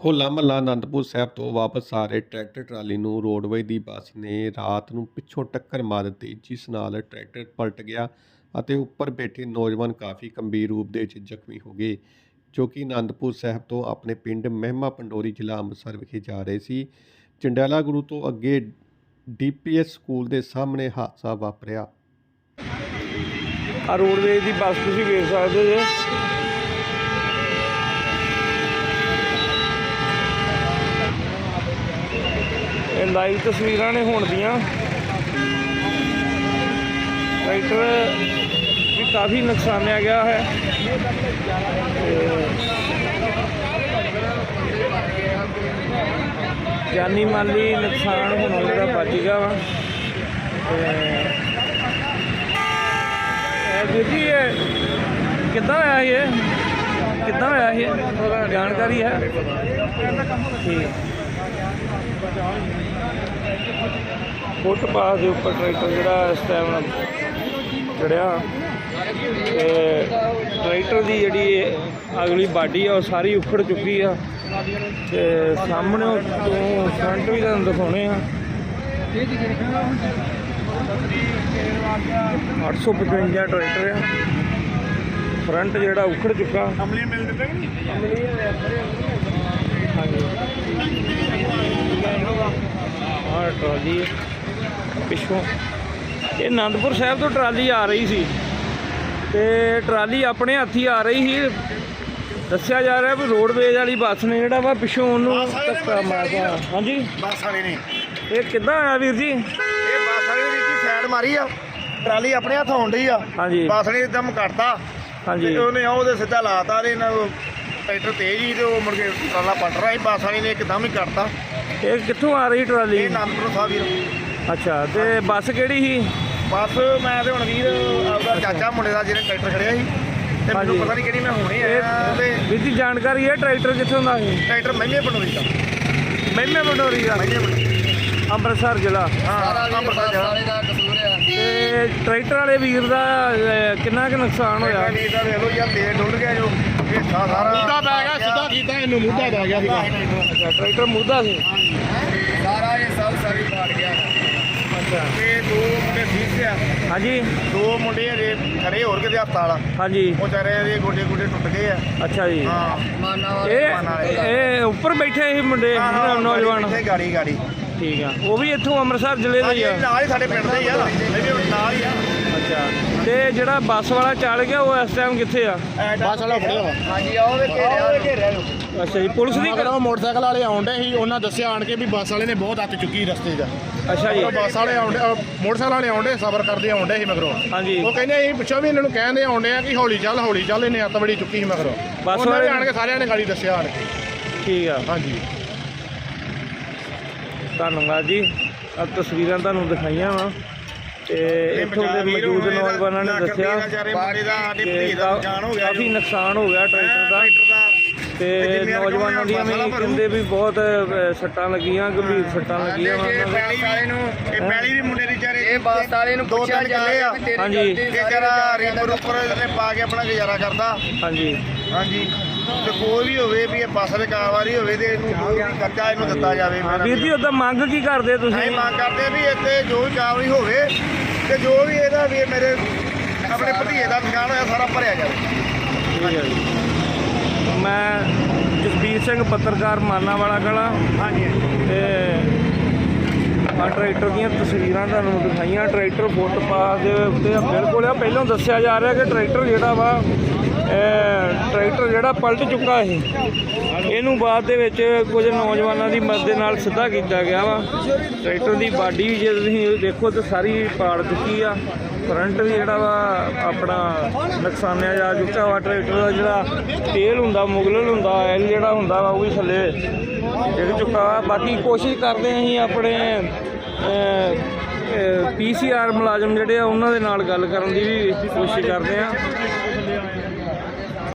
ਹੋਲਾ ਮਹੱਲਾ ਆਨੰਦਪੁਰ ਸਾਹਿਬ ਤੋਂ ਵਾਪਸ ਆ ਰਹੇ ਟਰੈਕਟਰ ਟਰਾਲੀ ਨੂੰ ਰੋਡਵੇਜ਼ ਦੀ ਬੱਸ ਨੇ ਰਾਤ ਨੂੰ ਪਿੱਛੋਂ ਟੱਕਰ ਮਾਰ ਦਿੱਤੀ, ਜਿਸ ਨਾਲ ਟਰੈਕਟਰ ਪਲਟ ਗਿਆ ਅਤੇ ਉੱਪਰ ਬੈਠੇ ਨੌਜਵਾਨ ਕਾਫੀ ਗੰਭੀਰ ਰੂਪ ਦੇ ਵਿੱਚ ਜ਼ਖਮੀ ਹੋ ਗਏ, ਜੋ ਕਿ ਆਨੰਦਪੁਰ ਸਾਹਿਬ ਤੋਂ ਆਪਣੇ ਪਿੰਡ ਮਹਿਮਾ ਪੰਡੋਰੀ ਜ਼ਿਲ੍ਹਾ ਅੰਮ੍ਰਿਤਸਰ ਵਿਖੇ ਜਾ ਰਹੇ ਸੀ। ਚੰਡਾਲਾ ਗੁਰੂ ਤੋਂ ਅੱਗੇ ਡੀਪੀਐਸ ਸਕੂਲ ਦੇ ਸਾਹਮਣੇ ਹਾਦਸਾ ਵਾਪਰਿਆ। ਆ ਰੋਡਵੇਜ਼ ਦੀ ਬੱਸ ਤੁਸੀਂ ਵੇਖ ਸਕਦੇ ਜੇ। ਇਹ ਲਾਈਵ ਤਸਵੀਰਾਂ ਨੇ ਹੁਣ ਦੀਆਂ। ਟਰੈਕਟਰ ਵੀ ਕਾਫੀ ਨੁਕਸਾਨਿਆ ਗਿਆ ਹੈ। ਜਾਨੀ ਮਾਲੀ ਨੁਕਸਾਨ ਹੋਣ ਵਾਲਾ ਬਚ ਗਿਆ ਵਾ। ਤੇ ਇਹ ਜੀ, ਇਹ ਕਿੱਦਾਂ ਹੋਇਆ ਇਹ? ਕਿੱਦਾਂ ਹੋਇਆ ਇਹ? ਜਾਣਕਾਰੀ ਹੈ? ਠੀਕ। ਫੁੱਟਪਾਥ ਦੇ ਉੱਪਰ ਟਰੈਕਟਰ ਜਿਹੜਾ ਇਸ ਟਾਈਮ ਚੜਿਆ ਤੇ ਟਰੈਕਟਰ ਦੀ ਜਿਹੜੀ ਅਗਲੀ ਬਾਡੀ ਆ ਉਹ ਸਾਰੀ ਉਖੜ ਚੁੱਕੀ ਆ ਤੇ ਸਾਹਮਣੇ ਤੋਂ ਫਰੰਟ ਵੀ ਤੁਹਾਨੂੰ ਦਿਖਾਉਣੇ ਆ। 855 ਟਰੈਕਟਰ ਆ। ਫਰੰਟ ਜਿਹੜਾ ਉਖੜ ਚੁੱਕਾ। ਅਮਲੀ ਮਿਲ ਦਿੱਤੇ ਹਾਂਜੀ ਆਹ ਟਰਾਲੀ ਪਿੱਛੋਂ। ਇਹ ਆਨੰਦਪੁਰ ਸਾਹਿਬ ਤੋਂ ਟਰਾਲੀ ਆ ਰਹੀ ਸੀ। ਤੇ ਟਰਾਲੀ ਆਪਣੇ ਹੱਥੀ ਆ ਰਹੀ ਸੀ। ਦੱਸਿਆ ਜਾ ਰਿਹਾ ਵੀ ਰੋਡਵੇਜ਼ ਵਾਲੀ ਬੱਸ ਨੇ ਜਿਹੜਾ ਵਾ ਪਿੱਛੋਂ ਉਹਨੂੰ ਧੱਕਾ ਮਾਰਦਾ ਹਾਂਜੀ? ਬੱਸ ਵਾਲੇ ਨੇ। ਇਹ ਕਿੱਦਾਂ ਆਇਆ ਵੀਰ ਜੀ? ਇਹ ਬੱਸ ਵਾਲੇ ਨੇ ਜੀ ਸਾਈਡ ਮਾਰੀ ਆ। ਟਰਾਲੀ ਆਪਣੇ ਹੱਥ ਆਉਣ ਡਈ ਆ। ਹਾਂਜੀ। ਬੱਸ ਨੇ ਇੱਕਦਮ ਕੱਟਤਾ ਹਾਂਜੀ। ਉਹਨੇ ਉਹਦੇ ਸਿੱਧਾ ਲਾਤਾ ਤੇ ਇਹਨਾਂ ਟਰੈਕਟਰ ਤੇਜ਼ ਹੀ ਤੇ ਉਹ ਮੁੜ ਕੇ ਟਰਾਲਾ ਪਲਟ ਰਿਹਾ ਸੀ ਬੱਸ ਵਾਲੇ ਨੇ ਇੱਕਦਮ ਹੀ ਕੱਟਤਾ ਇਹ ਕਿੱਥੋਂ ਆ ਰਹੀ ਟਰਾਲੀ? ਇਹ ਆਨੰਦਪੁਰ ਸਾਹਿਬ ਵੀਰ। ਅੱਛਾ ਤੇ ਬੱਸ ਕਿਹੜੀ ਸੀ? ਬੱਸ ਮੈਂ ਤੇ ਹੁਣ ਵੀਰ ਆਪਦਾ ਚਾਚਾ ਮੁੰਡੇ ਦਾ ਜਿਹਨੇ ਟਰੈਕਟਰ ਖੜਿਆ ਸੀ। ਤੇ ਮੈਨੂੰ ਹਾਂਜੀ। ਪਤਾ ਨਹੀਂ ਕਿਹੜੀ ਮੈਂ ਹੁਣੇ ਆਇਆ ਤੇ ਇਹ ਵੀਰ ਜਾਣਕਾਰੀ ਹੈ ਟਰੈਕਟਰ ਕਿੱਥੋਂ ਦਾ ਸੀ? ਟਰੈਕਟਰ ਮਹਿਮੇ ਬਣੋਈ ਦਾ। ਮਹਿਮੇ ਮੰਡੋਰੀ ਦਾ? ਮਹਿਮੇ ਬਣੋਈ ਅੰਮ੍ਰਿਤਸਰ ਜ਼ਿਲ੍ਹਾ। ਹਾਂ ਅੰਮ੍ਰਿਤਸਰ ਜਾ ਤੇ ਟਰੈਕਟਰ ਵਾਲੇ ਵੀਰ ਦਾ ਅਹ, ਕਿੰਨਾ ਕੁ ਨੁਕਸਾਨ ਹੋਇਆ? ਨਹੀਂ ਤਾਂ ਵੇਖ ਲਓ ਯਾਰ ਤੇਲ ਡੁੱਲ ਗਿਆ ਜੋ। ਇਹ ਸਾਰਾ ਮੁੱਦਾ ਪੈ ਗਿਆ ਸਿੱਧਾ ਕੀਤਾ ਇਹਨੂੰ ਮੁੱਦਾ ਪੈ ਗਿਆ ਸੀਗਾ। ਅੱਛਾ ਟਰੈਕਟਰ ਮੁੱਦਾ ਸੀ। ਸਾਰਾ ਇਹ ਸਭ ਸਾਰੀ ਪਾੜ ਗਿਆ। ਅੱਛਾ। ਤੇ ਦੋ ਮੁੰਡੇ ਠੀਕ ਸੀ ਆ। ਹਾਂਜੀ। ਦੋ ਮੁੰਡੇ ਹਜੇ ਖੜੇ ਹੋਰ ਕਿਤੇ ਹਸਪਤਾਲ ਹਾਂਜੀ। ਉਹ ਚਾਰੇ ਦੇ ਗੋਡੇ ਗੋਡੇ ਟੁੱਟ ਗਏ ਆ। ਅੱਛਾ ਜੀ। ਹਾਂ। ਇਹ ਇਹ ਉੱਪਰ ਬੈਠੇ ਸੀ ਮੁੰਡੇ ਨੌਜਵਾਨ। ਇੱਥੇ ਗਾੜੀ ਗਾੜੀ। ਠੀਕ ਆ। ਉਹ ਵੀ ਇੱਥੋਂ ਅੰਮ੍ਰਿਤਸਰ ਜ਼ਿਲ੍ਹੇ ਦੇ ਹੀ ਆ। ਨਾਲ ਹੀ ਸਾਡੇ ਪਿੰਡ ਦੇ ਹੀ ਆ। ਇਹ ਵੀ ਨਾਲ ਹੀ ਆ। ਅੱਛਾ। ਤੇ ਜਿਹੜਾ ਬੱਸ ਵਾਲਾ ਚੱਲ ਗਿਆ ਉਹ ਇਸ ਟਾਈਮ ਕਿੱਥੇ ਆ? ਬੱਸ ਵਾਲਾ ਫੜਿਆ ਵਾ। ਹਾਂਜੀ ਆਓ ਵੇ ਘੇਰਿਆ ਘੇਰਿਆ ਨੂੰ ਅੱਛਾ ਜੀ ਪੁਲਿਸ ਦੀ ਮਗਰ ਉਹ ਮੋਟਰਸਾਈਕਲ ਵਾਲੇ ਆਉਂਦੇ ਸੀ ਉਹਨਾਂ ਦੱਸਿਆ ਆਣ ਕੇ ਵੀ ਬੱਸ ਵਾਲੇ ਨੇ ਬਹੁਤ ਅੱਤ ਚੁੱਕੀ ਰਸਤੇ 'ਚ। ਅੱਛਾ ਜੀ। ਬੱਸ ਵਾਲੇ ਆਉਂਦੇ ਮੋਟਰਸਾਈਕਲ ਵਾਲੇ ਆਉਂਦੇ ਸਬਰ ਕਰਦੇ ਆਉਂਦੇ ਸੀ ਮਗਰੋਂ। ਹਾਂਜੀ। ਉਹ ਕਹਿੰਦੇ ਅਸੀਂ ਪਿੱਛੋਂ ਵੀ ਇਹਨਾਂ ਨੂੰ ਕਹਿੰਦੇ ਆਉਂਦੇ ਆ ਕਿ ਹੌਲੀ ਚੱਲ ਹੌਲੀ ਚੱਲ ਇਹਨੇ ਅੱਤ ਬੜੀ ਚੁੱਕੀ ਸੀ ਮਗਰੋਂ। ਬੱਸ ਵਾਲੇ ਆਣ ਕੇ ਸਾਰਿਆਂ ਨੇ ਗਾੜੀ ਦੱਸਿਆ ਆਣ ਕੇ। ਠੀਕ ਆ। ਹਾਂਜੀ। ਧੰਨਵਾਦ ਜੀ। ਆ ਤਸਵੀਰਾਂ ਤੁਹਾਨੂੰ ਦਿਖਾਈਆਂ ਵਾ। ਤੇ ਇੱਥੋਂ ਦੇ ਮੌਜੂਦ ਨੌਜਵਾਨਾਂ ਨੇ ਦੱਸਿਆ ਕਿ ਭਤੀਜੇ ਦਾ ਨੁਕਸਾਨ ਹੋ ਗਿਆ ਕਾਫੀ ਨੁਕਸਾਨ ਹੋ ਗਿਆ ਟਰੈਕਟਰ ਦਾ। ਤੇ ਨੌਜਵਾਨਾਂ ਦੀਆਂ ਵੀ ਕਹਿੰਦੇ ਵੀ ਬਹੁਤ ਸੱਟਾਂ ਲੱਗੀਆਂ ਗੰਭੀਰ ਸੱਟਾਂ ਲੱਗੀਆਂ ਇਹ ਉਹਨਾਂ ਦੇ। ਪੈਲੀ ਵਾਲੇ ਨੂੰ ਇਹ ਪੈਲੀ ਵੀ ਮੁੰਡੇ ਦੀ ਚਾਰੇ ਇਹ ਬੱਸ ਵਾਲੇ ਨੂੰ ਪੁੱਛਿਆ ਜਾ ਰਿਹਾ ਤੇਰੀ ਹਾਂਜੀ। ਜਾ ਰਿੰਪਰ ਉੱਪਰ ਇਹਨੇ ਪਾ ਕੇ ਆਪਣਾ ਗੁਜ਼ਾਰਾ ਕਰਦਾ। ਹਾਂਜੀ। ਹਾਂਜੀ। ਤੇ ਕੋਈ ਵੀ ਹੋਵੇ ਵੀ ਇਹ ਬੱਸ ਦੇ ਕਾਰਵਾਰੀ ਹੋਵੇ ਤੇ ਇਹਨੂੰ ਜੋ ਵੀ ਖਰਚਾ ਇਹਨੂੰ ਦਿੱਤਾ ਜਾਵੇ ਹਾਂ, ਮੇਰਾ ਵੀਰ ਜੀ ਉਦਾਂ ਮੰਗ ਕੀ ਕਰਦੇ ਅਸੀਂ ਤੁਸੀਂ ਮੰਗ ਕਰਦੇ ਵੀ ਇੱਥੇ ਜੋ ਵੀ ਕਾਰਵਾਈ ਹੋਵੇ ਤੇ ਜੋ ਵੀ ਇਹਦਾ ਵੀ ਮੇਰੇ ਆਪਣੇ ਭਤੀਜੇ ਦਾ ਨੁਕਸਾਨ ਹੋਇਆ ਸਾਰਾ ਭਰਿਆ ਜਾਵੇ। ਠੀਕ ਹੈ ਜੀ। ਮੈਂ ਜਸਬੀਰ ਸਿੰਘ ਪੱਤਰਕਾਰ ਮਾਨਾ ਵਾਲਾ ਕਲਾ ਹਾਂਜੀ। ਤੇ ਆ ਟਰੈਕਟਰ ਦੀਆਂ ਤਸਵੀਰਾਂ ਤੁਹਾਨੂੰ ਦਿਖਾਈਆਂ। ਟਰੈਕਟਰ ਫੁੱਟਪਾਥ ਦੇ ਉੱਤੇ ਆ। ਬਿਲਕੁਲ ਆ। ਪਹਿਲਾਂ ਦੱਸਿਆ ਜਾ ਰਿਹਾ ਕਿ ਟਰੈਕਟਰ ਜਿਹੜਾ ਵਾ ਟਰੈਕਟਰ ਜਿਹੜਾ ਪਲਟ ਚੁੱਕਾ ਇਹ, ਇਹਨੂੰ ਬਾਅਦ ਦੇ ਵਿੱਚ ਕੁਝ ਨੌਜਵਾਨਾਂ ਦੀ ਮਦਦ ਨਾਲ ਸਿੱਧਾ ਕੀਤਾ ਗਿਆ ਵਾ। ਟਰੈਕਟਰ ਦੀ ਬਾਡੀ ਵੀ ਜੇ ਤੁਸੀਂ ਦੇਖੋ ਤਾਂ ਸਾਰੀ ਪਾੜ ਚੁੱਕੀ ਆ। ਫਰੰਟ ਵੀ ਜਿਹੜਾ ਵਾ ਆਪਣਾ ਨੁਕਸਾਨਿਆ ਜਾ ਚੁੱਕਾ ਵਾ। ਟਰੈਕਟਰ ਦਾ ਜਿਹੜਾ ਤੇਲ ਹੁੰਦਾ, ਮੁਗਲਲ ਹੁੰਦਾ, ਆਇਲ ਜਿਹੜਾ ਹੁੰਦਾ ਵਾ, ਉਹ ਵੀ ਥੱਲੇ ਡਿੱਗ ਚੁੱਕਾ ਵਾ। ਬਾਕੀ ਕੋਸ਼ਿਸ਼ ਕਰਦੇ ਹਾਂ ਅਸੀਂ ਆਪਣੇ ਪੀਸੀਆਰ ਮੁਲਾਜ਼ਮ ਜਿਹੜੇ ਆ, ਉਹਨਾਂ ਦੇ ਨਾਲ ਗੱਲ ਕਰਨ ਦੀ ਵੀ ਕੋਸ਼ਿਸ਼ ਕਰਦੇ ਆ